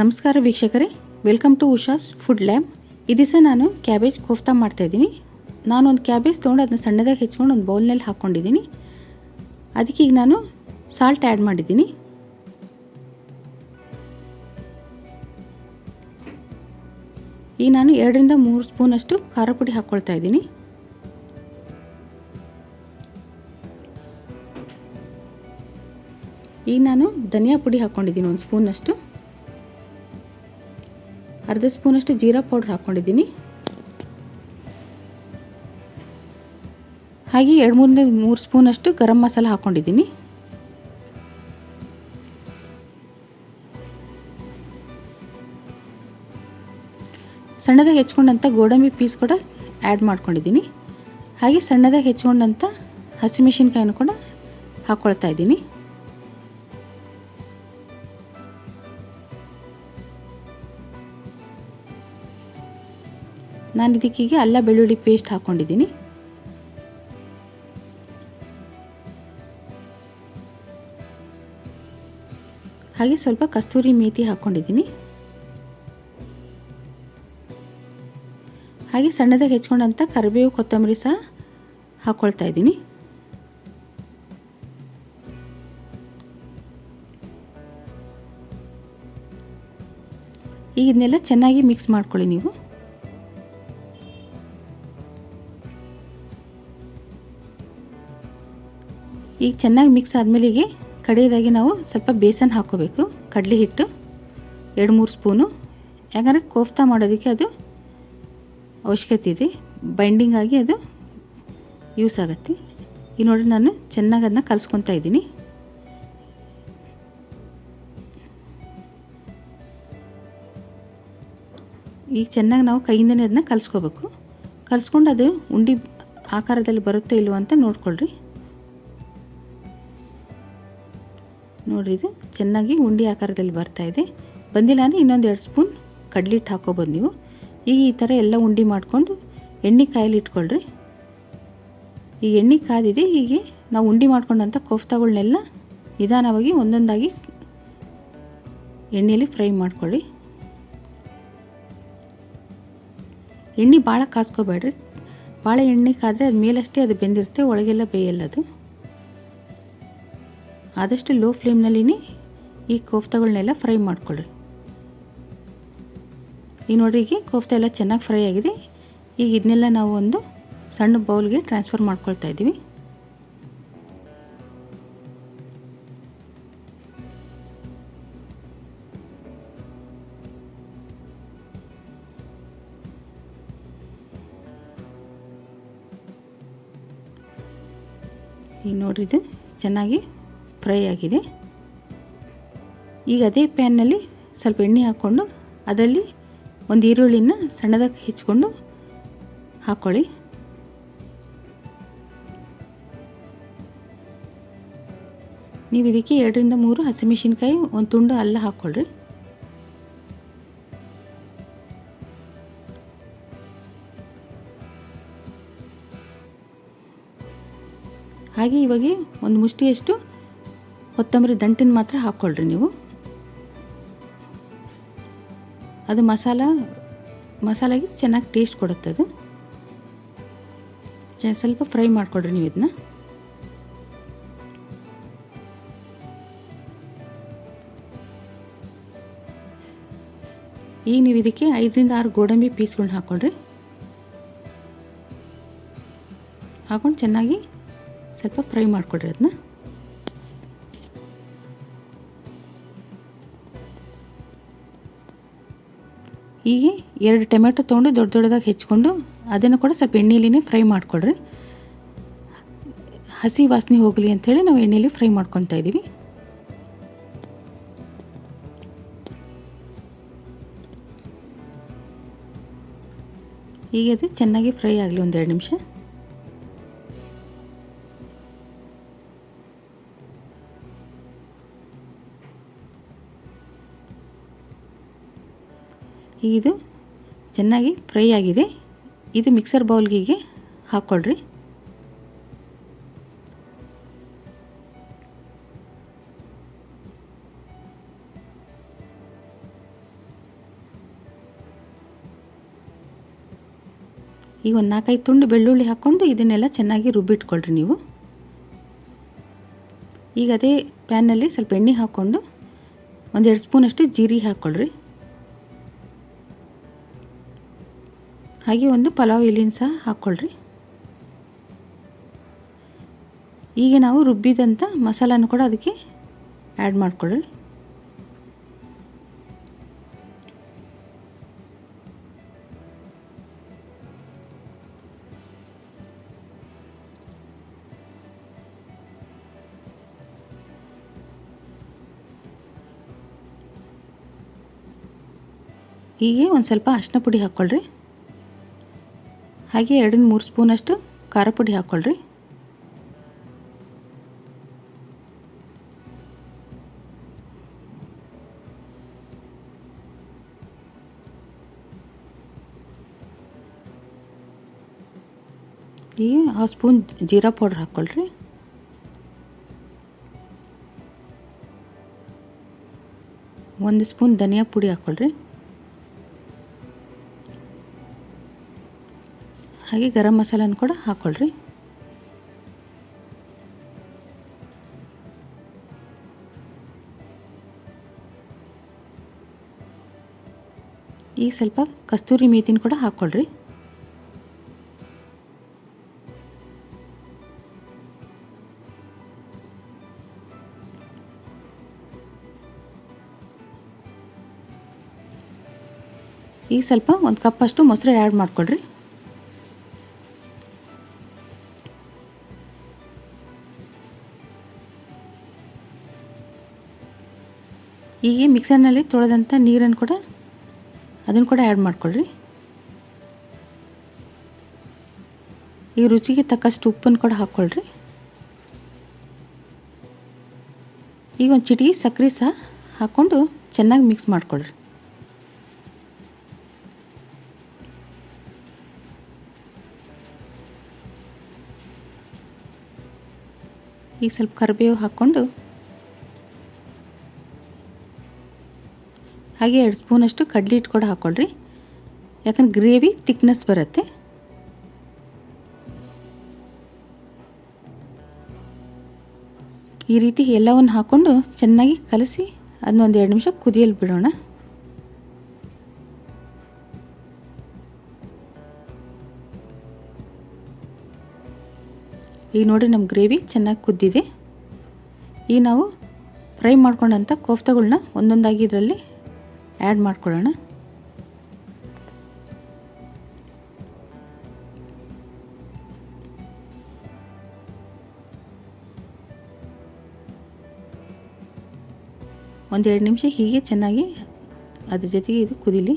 ನಮಸ್ಕಾರ ವೀಕ್ಷಕರೇ welcome to Usha's food lab ಈ ದಿವಸ ನಾನು ಕ್ಯಾಬೇಜ್ ಕೋಫ್ತಾ ಮಾಡ್ತಾಯಿದ್ದೀನಿ ನಾನು ಒಂದು ಕ್ಯಾಬೇಜ್ ತೊಗೊಂಡು ಅದನ್ನ ಸಣ್ಣದಾಗಿ ಹೆಚ್ಕೊಂಡು ಒಂದು ಬೌಲ್ನಲ್ಲಿ ಹಾಕ್ಕೊಂಡಿದ್ದೀನಿ. ಅದಕ್ಕೆ ಈಗ ನಾನು ಸಾಲ್ಟ್ ಆ್ಯಡ್ ಮಾಡಿದ್ದೀನಿ. ಈಗ ನಾನು ಎರಡರಿಂದ ಮೂರು ಸ್ಪೂನಷ್ಟು ಖಾರ ಪುಡಿ ಹಾಕ್ಕೊಳ್ತಾ ಇದ್ದೀನಿ. ಈಗ ನಾನು ಧನಿಯಾ ಪುಡಿ ಹಾಕ್ಕೊಂಡಿದ್ದೀನಿ, ಒಂದು ಸ್ಪೂನಷ್ಟು. ಅರ್ಧ ಸ್ಪೂನಷ್ಟು ಜೀರಾ ಪೌಡ್ರ್ ಹಾಕ್ಕೊಂಡಿದ್ದೀನಿ. ಹಾಗೆ ಎರಡು ಮೂರನೇ ಮೂರು ಸ್ಪೂನಷ್ಟು ಗರಂ ಮಸಾಲ ಹಾಕ್ಕೊಂಡಿದ್ದೀನಿ. ಸಣ್ಣದಾಗಿ ಹೆಚ್ಕೊಂಡಂಥ ಗೋಡಂಬಿ ಪೀಸ್ ಕೂಡ ಆ್ಯಡ್ ಮಾಡ್ಕೊಂಡಿದ್ದೀನಿ. ಹಾಗೆ ಸಣ್ಣದಾಗಿ ಹೆಚ್ಕೊಂಡಂಥ ಹಸಿಮೆಣಸಿನ್ಕಾಯನ್ನು ಕೂಡ ಹಾಕ್ಕೊಳ್ತಾ ಇದ್ದೀನಿ. ನಾನು ಇದಕ್ಕೀಗ ಅಲ್ಲ ಬೆಳ್ಳುಳ್ಳಿ ಪೇಸ್ಟ್ ಹಾಕ್ಕೊಂಡಿದ್ದೀನಿ ಹಾಗೆ ಸ್ವಲ್ಪ ಕಸ್ತೂರಿ ಮೇತಿ ಹಾಕ್ಕೊಂಡಿದ್ದೀನಿ ಹಾಗೆ ಸಣ್ಣದಾಗಿ ಹೆಚ್ಕೊಂಡಂಥ ಕರಿಬೇವು ಕೊತ್ತಂಬರಿ ಸಹ ಹಾಕ್ಕೊಳ್ತಾ ಇದ್ದೀನಿ. ಈಗ ಇದನ್ನೆಲ್ಲ ಚೆನ್ನಾಗಿ ಮಿಕ್ಸ್ ಮಾಡ್ಕೊಳ್ಳಿ ನೀವು. ಈಗ ಚೆನ್ನಾಗಿ ಮಿಕ್ಸ್ ಆದಮೇಲೆ ಈಗ ಕಡೆಯದಾಗಿ ನಾವು ಸ್ವಲ್ಪ ಬೇಸನ್ ಹಾಕ್ಕೋಬೇಕು. ಕಡಲೆ ಹಿಟ್ಟು ಎರಡು ಮೂರು ಸ್ಪೂನು. ಯಾಕಂದರೆ ಕೋಫ್ತಾ ಮಾಡೋದಕ್ಕೆ ಅದು ಅವಶ್ಯಕತೆ ಇದೆ. ಬೈಂಡಿಂಗ್ ಆಗಿ ಅದು ಯೂಸ್ ಆಗುತ್ತೆ. ಈಗ ನೋಡಿ ನಾನು ಚೆನ್ನಾಗಿ ಅದನ್ನ ಕಲಿಸ್ಕೊತಾ ಇದ್ದೀನಿ. ಈಗ ಚೆನ್ನಾಗಿ ನಾವು ಕೈಯಿಂದನೇ ಅದನ್ನ ಕಲಿಸ್ಕೋಬೇಕು. ಕಲಿಸ್ಕೊಂಡು ಅದು ಉಂಡಿ ಆಕಾರದಲ್ಲಿ ಬರುತ್ತೋ ಇಲ್ವೋ ಅಂತ ನೋಡ್ಕೊಳ್ರಿ. ನೋಡಿರಿ ಇದು ಚೆನ್ನಾಗಿ ಉಂಡಿ ಆಕಾರದಲ್ಲಿ ಬರ್ತಾ ಇದೆ. ಬಂದಿಲ್ಲ ಅಂದರೆ ಇನ್ನೊಂದು ಎರಡು ಸ್ಪೂನ್ ಕಡ್ಲಿಟ್ಟು ಹಾಕೋಬೋದು ನೀವು. ಈಗ ಈ ಥರ ಎಲ್ಲ ಉಂಡಿ ಮಾಡಿಕೊಂಡು ಎಣ್ಣೆ ಕಾಯಲ್ಲಿ ಇಟ್ಕೊಳ್ರಿ. ಈ ಎಣ್ಣೆ ಕಾದಿದೆ, ಹೀಗೆ ನಾವು ಉಂಡಿ ಮಾಡ್ಕೊಂಡಂಥ ಕೋಫ್ತಾಗಳನ್ನೆಲ್ಲ ನಿಧಾನವಾಗಿ ಒಂದೊಂದಾಗಿ ಎಣ್ಣೆಯಲ್ಲಿ ಫ್ರೈ ಮಾಡ್ಕೊಳ್ಳಿ. ಎಣ್ಣೆ ಭಾಳ ಕಾಸ್ಕೋಬೇಡ್ರಿ. ಭಾಳ ಎಣ್ಣೆ ಕಾದರೆ ಅದು ಮೇಲಷ್ಟೇ ಅದು ಬೆಂದಿರುತ್ತೆ, ಒಳಗೆಲ್ಲ ಬೇಯಲ್ಲ ಅದು. ಆದಷ್ಟು ಲೋ ಫ್ಲೇಮ್ನಲ್ಲಿನೇ ಈ ಕೋಫ್ತಾಗಳನ್ನೆಲ್ಲ ಫ್ರೈ ಮಾಡ್ಕೊಳ್ಳಿ ಈ ನೋಡ್ರಿ, ಈಗ ಕೋಫ್ತಾ ಎಲ್ಲ ಚೆನ್ನಾಗಿ ಫ್ರೈ ಆಗಿದೆ. ಈಗ ಇದನ್ನೆಲ್ಲ ನಾವು ಒಂದು ಸಣ್ಣ ಬೌಲ್ಗೆ ಟ್ರಾನ್ಸ್ಫರ್ ಮಾಡ್ಕೊಳ್ತಾ ಇದ್ದೀವಿ. ಈಗ ನೋಡ್ರಿ, ಇದು ಚೆನ್ನಾಗಿ ಫ್ರೈ ಆಗಿದೆ. ಈಗ ಅದೇ ಪ್ಯಾನ್ನಲ್ಲಿ ಸ್ವಲ್ಪ ಎಣ್ಣೆ ಹಾಕ್ಕೊಂಡು ಅದರಲ್ಲಿ ಒಂದು ಈರುಳ್ಳಿನ ಸಣ್ಣದಾಗಿ ಹೆಚ್ಚಿಕೊಂಡು ಹಾಕ್ಕೊಳ್ಳಿ ನೀವು ಇದಕ್ಕೆ ಎರಡರಿಂದ ಮೂರು ಹಸಿಮೆಣಸಿನ್ಕಾಯಿ, ಒಂದು ತುಂಡು ಅಲ್ಲ ಹಾಕ್ಕೊಳ್ಳ್ರಿ ಹಾಗೆ ಇವಾಗ ಒಂದು ಮುಷ್ಟಿಯಷ್ಟು ಕೊತ್ತಂಬರಿ ದಂಟಿನ ಮಾತ್ರ ಹಾಕ್ಕೊಳ್ರಿ ನೀವು. ಅದು ಮಸಾಲ, ಮಸಾಲಾಗಿ ಚೆನ್ನಾಗಿ ಟೇಸ್ಟ್ ಕೊಡುತ್ತೆ ಅದು. ಚ, ಸ್ವಲ್ಪ ಫ್ರೈ ಮಾಡಿಕೊಡ್ರಿ ನೀವು ಇದನ್ನ. ಈಗ ನೀವು ಇದಕ್ಕೆ ಐದರಿಂದ ಆರು ಗೋಡಂಬಿ ಪೀಸ್ಗಳನ್ನ ಹಾಕ್ಕೊಳ್ರಿ. ಹಾಕೊಂಡು ಚೆನ್ನಾಗಿ ಸ್ವಲ್ಪ ಫ್ರೈ ಮಾಡಿಕೊಡ್ರಿ ಅದನ್ನ. ಹೀಗೆ ಎರಡು ಟೊಮೆಟೊ ತೊಗೊಂಡು ದೊಡ್ಡ ದೊಡ್ಡದಾಗಿ ಹೆಚ್ಕೊಂಡು ಅದನ್ನು ಕೂಡ ಸ್ವಲ್ಪ ಎಣ್ಣೆಲಿನೇ ಫ್ರೈ ಮಾಡಿಕೊಡ್ರಿ ಹಸಿ ವಾಸನೆ ಹೋಗಲಿ ಅಂಥೇಳಿ ನಾವು ಎಣ್ಣೆಲಿ ಫ್ರೈ ಮಾಡ್ಕೊತಾ ಇದ್ದೀವಿ. ಹೀಗೆ ಅದು ಚೆನ್ನಾಗಿ ಫ್ರೈ ಆಗಲಿ ಒಂದೆರಡು ನಿಮಿಷ. ಇದು ಚೆನ್ನಾಗಿ ಫ್ರೈ ಆಗಿದೆ. ಇದು ಮಿಕ್ಸರ್ ಬೌಲ್ಗಿಗೆ ಹಾಕ್ಕೊಳ್ರಿ. ಈಗ ಒಂದು ನಾಲ್ಕೈದು ತುಂಡು ಬೆಳ್ಳುಳ್ಳಿ ಹಾಕ್ಕೊಂಡು ಇದನ್ನೆಲ್ಲ ಚೆನ್ನಾಗಿ ರುಬ್ಬಿಟ್ಕೊಳ್ರಿ ನೀವು. ಈಗ ಅದೇ ಪ್ಯಾನಲ್ಲಿ ಸ್ವಲ್ಪ ಎಣ್ಣೆ ಹಾಕ್ಕೊಂಡು ಒಂದೆರಡು ಸ್ಪೂನಷ್ಟು ಜೀರಿ ಹಾಕ್ಕೊಳ್ರಿ. ಹಾಗೆ ಒಂದು ಪಲಾವ್ ಎಲೆನ ಸಹ ಹಾಕ್ಕೊಳ್ರಿ. ಈಗ ನಾವು ರುಬ್ಬಿದಂಥ ಮಸಾಲಾನು ಕೂಡ ಅದಕ್ಕೆ ಆ್ಯಡ್ ಮಾಡ್ಕೊಳ್ಳ್ರಿ ಹೀಗೆ ಒಂದು ಸ್ವಲ್ಪ ಅರಿಶಿನ ಪುಡಿ ಹಾಕ್ಕೊಳ್ರಿ. ಹಾಗೆ ಎರಡರಿಂದ ಮೂರು ಸ್ಪೂನಷ್ಟು ಖಾರ ಪುಡಿ ಹಾಕ್ಕೊಳ್ರಿ ಈ ಆ ಸ್ಪೂನ್ ಜೀರಾ ಪೌಡ್ರ್ ಹಾಕ್ಕೊಳ್ರಿ ಒಂದು ಸ್ಪೂನ್ ಧನಿಯಾ ಪುಡಿ ಹಾಕ್ಕೊಳ್ರಿ ಹಾಗೆ ಗರಂ ಮಸಾಲನ ಕೂಡ ಹಾಕ್ಕೊಳ್ರಿ ಈಗ ಸ್ವಲ್ಪ ಕಸ್ತೂರಿ ಮೇತಿನ ಕೂಡ ಹಾಕ್ಕೊಳ್ರಿ ಈಗ ಸ್ವಲ್ಪ ಒಂದು ಕಪ್ಪಷ್ಟು ಮೊಸರು ಆ್ಯಡ್ ಮಾಡ್ಕೊಳ್ರಿ. ಹೀಗೆ ಮಿಕ್ಸರ್ನಲ್ಲಿ ತೊಳೆದಂಥ ನೀರನ್ನು ಕೂಡ ಅದನ್ನು ಕೂಡ ಆ್ಯಡ್ ಮಾಡ್ಕೊಳ್ರಿ. ಈ ರುಚಿಗೆ ತಕ್ಕಷ್ಟು ಉಪ್ಪನ್ನು ಕೂಡ ಹಾಕ್ಕೊಳ್ರಿ. ಈಗ ಒಂದು ಚಿಟಿಗೆ ಸಕ್ಕರೆ ಸಹ ಹಾಕ್ಕೊಂಡು ಚೆನ್ನಾಗಿ ಮಿಕ್ಸ್ ಮಾಡ್ಕೊಳ್ರಿ. ಈಗ ಸ್ವಲ್ಪ ಕರಿಬೇವು ಹಾಕ್ಕೊಂಡು ಹಾಗೆ ಎರಡು ಸ್ಪೂನಷ್ಟು ಕಡಲೆ ಹಿಟ್ಟು ಕೂಡ ಹಾಕ್ಕೊಳ್ರಿ ಯಾಕಂದ್ರೆ ಗ್ರೇವಿ ತಿಕ್ನೆಸ್ ಬರುತ್ತೆ. ಈ ರೀತಿ ಎಲ್ಲವನ್ನು ಹಾಕ್ಕೊಂಡು ಚೆನ್ನಾಗಿ ಕಲಸಿ ಅದನ್ನೊಂದು ಎರಡು ನಿಮಿಷ ಕುದಿಯಲು ಬಿಡೋಣ. ಈಗ ನೋಡಿ ನಮ್ಮ ಗ್ರೇವಿ ಚೆನ್ನಾಗಿ ಕುದ್ದಿದೆ. ಈಗ ನಾವು ಫ್ರೈ ಮಾಡ್ಕೊಂಡಂಥ ಕೋಫ್ತಗಳನ್ನ ಒಂದೊಂದಾಗಿ ಇದರಲ್ಲಿ ಆ್ಯಡ್ ಮಾಡ್ಕೊಳ್ಳೋಣ. ಒಂದೆರಡು ನಿಮಿಷ ಹೀಗೆ ಚೆನ್ನಾಗಿ ಅದ್ರ ಜೊತೆಗೆ ಇದು ಕುದಿಲಿ.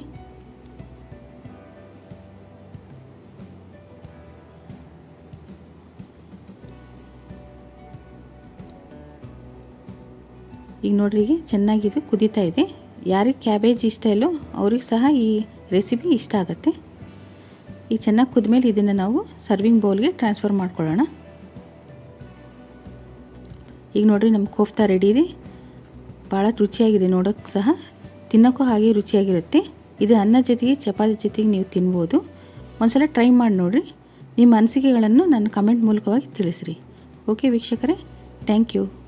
ಈಗ ನೋಡ್ರಿ ಈಗ ಚೆನ್ನಾಗಿದು ಕುದೀತಾ ಇದೆ. ಯಾರಿಗೆ ಕ್ಯಾಬೇಜ್ ಇಷ್ಟ ಇಲ್ಲೋ ಅವ್ರಿಗೆ ಸಹ ಈ ರೆಸಿಪಿ ಇಷ್ಟ ಆಗುತ್ತೆ. ಈ ಚೆನ್ನಾಗಿ ಕುದ್ಮೇಲೆ ಇದನ್ನು ನಾವು ಸರ್ವಿಂಗ್ ಬೌಲ್ಗೆ ಟ್ರಾನ್ಸ್ಫರ್ ಮಾಡ್ಕೊಳ್ಳೋಣ. ಈಗ ನೋಡಿರಿ ನಮ್ಮ ಕೋಫ್ತಾ ರೆಡಿ ಇದೆ. ಭಾಳ ರುಚಿಯಾಗಿದೆ ನೋಡೋಕ್ಕೆ ಸಹ. ತಿನ್ನೋಕ್ಕೂ ಹಾಗೆ ರುಚಿಯಾಗಿರುತ್ತೆ. ಇದು ಅನ್ನ ಜೊತೆಗೆ ಚಪಾತಿ ಜೊತೆಗೆ ನೀವು ತಿನ್ಬೋದು. ಒಂದ್ಸಲ ಟ್ರೈ ಮಾಡಿ ನೋಡಿರಿ. ನಿಮ್ಮ ಅನಿಸಿಕೆಗಳನ್ನು ನನ್ನ ಕಮೆಂಟ್ ಮೂಲಕವಾಗಿ ತಿಳಿಸ್ರಿ. ಓಕೆ ವೀಕ್ಷಕರೇ ಥ್ಯಾಂಕ್ ಯು